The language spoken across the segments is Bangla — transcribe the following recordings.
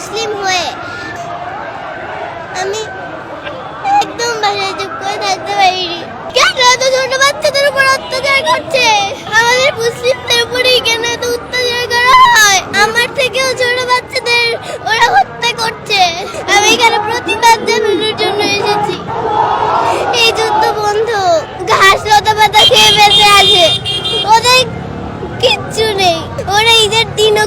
মুসলিম হয়ে আমি একদম বাসায় চুপ করে থাকতে পারিনি। কেন এত ছোট বাচ্চাদের উপর অত্যাচার করছে? আমাদের মুসলিমদের উপরেই কেন এত অত্যাচার করা হয় আমার থেকেও ছোট বাচ্চাদের ওরা হত্যা করছে আমি এখানে প্রতিবাদ জানানোর জন্য এসেছি এই যুদ্ধ বন্ধ ঘাস লতা পাতা খেয়ে বেঁচে আছে ওদের কিচ্ছু নেই ওরা ঈদের দিনও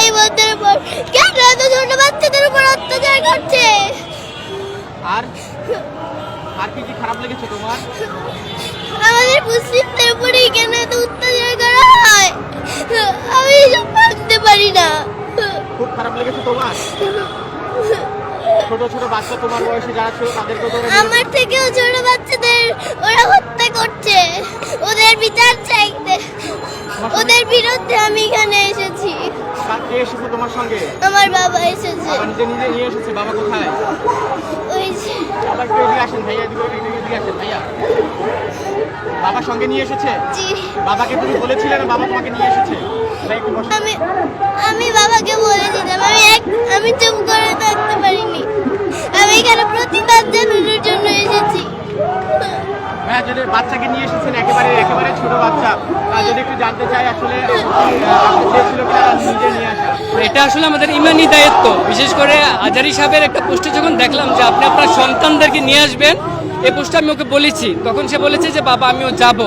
ভাই বোনদের উপর। কেন এত ছোট বাচ্চাদের উপর অত্যাচার করছে? আর আর কি কি খারাপ লেগেছে তোমার? আমাদের মুসলিমদের উপরেই কেন এত অত্যাচার করা হয়? আমি এসব ভাবতে পারি না। খুব খারাপ লেগেছে তোমার? ছোট ছোট বাচ্চা তোমার বয়সে যারা ছিল তাদেরকে আমার থেকেও ছোট বাচ্চাদের ওরা কে এসেছে তোমার সঙ্গে? আমার বাবা এসেছে। নিজে নিজে নিয়ে এসেছে বাবা কোথায়? ওই যে বাবা একটু এদিকে আসেন ভাইয়া এদিকে এদিকে এদিকে আসেন ভাইয়া। বাবা সঙ্গে নিয়ে এসেছে? জি। বাবাকে তুমি বলেছিলে না বাবা তোমাকে নিয়ে এসেছে। আমি আমি বাবাকে বলেছিলাম। আমি এক আমি চুপ করে থাকতে যদি বাচ্চাকে নিয়ে এসেছেন, একেবারে একেবারে ছোট বাচ্চা। যদি একটু জানতে চাই, আসলে এটা আসলে আমাদের ইমানি দায়িত্ব। বিশেষ করে আজারি সাহেবের একটা পোস্টে যখন দেখলাম যে আপনি আপনার সন্তানদেরকে নিয়ে আসবেন, এই পোস্টে আমি ওকে বলেছি। তখন সে বলেছে যে, বাবা, আমিও যাব।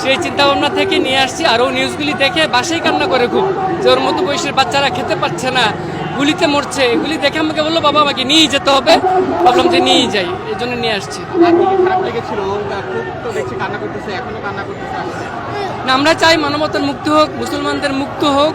সেই চিন্তা ভাবনা থেকে নিয়ে আসছি, আর ও নিউজগুলি দেখে বাসায় কান্না করে খুব। যে ওর মতো বয়সের বাচ্চারা খেতে পারছে না। গুলিতে মরছে এগুলি দেখে আমাকে বলল বাবা আমাকে নিয়ে যেতে হবে। ভাবলাম যে নিয়ে যাই এই জন্য নিয়ে আসছি। না, আমরা চাই মানবতার মুক্ত হোক মুসলমানদের মুক্ত হোক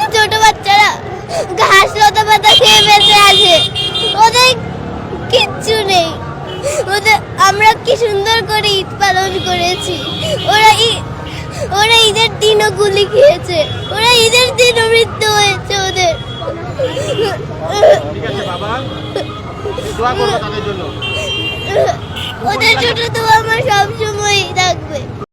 কি সুন্দর করে ঈদ পালন করেছি। ওরা ঈদ ওরা ঈদের দিনও গুলি খেয়েছে। ওরা ঈদের দিনও মৃত্যু হয়েছে ওদের। জন্য। ওদের ছোট তো আমার সবসময়ই থাকবে।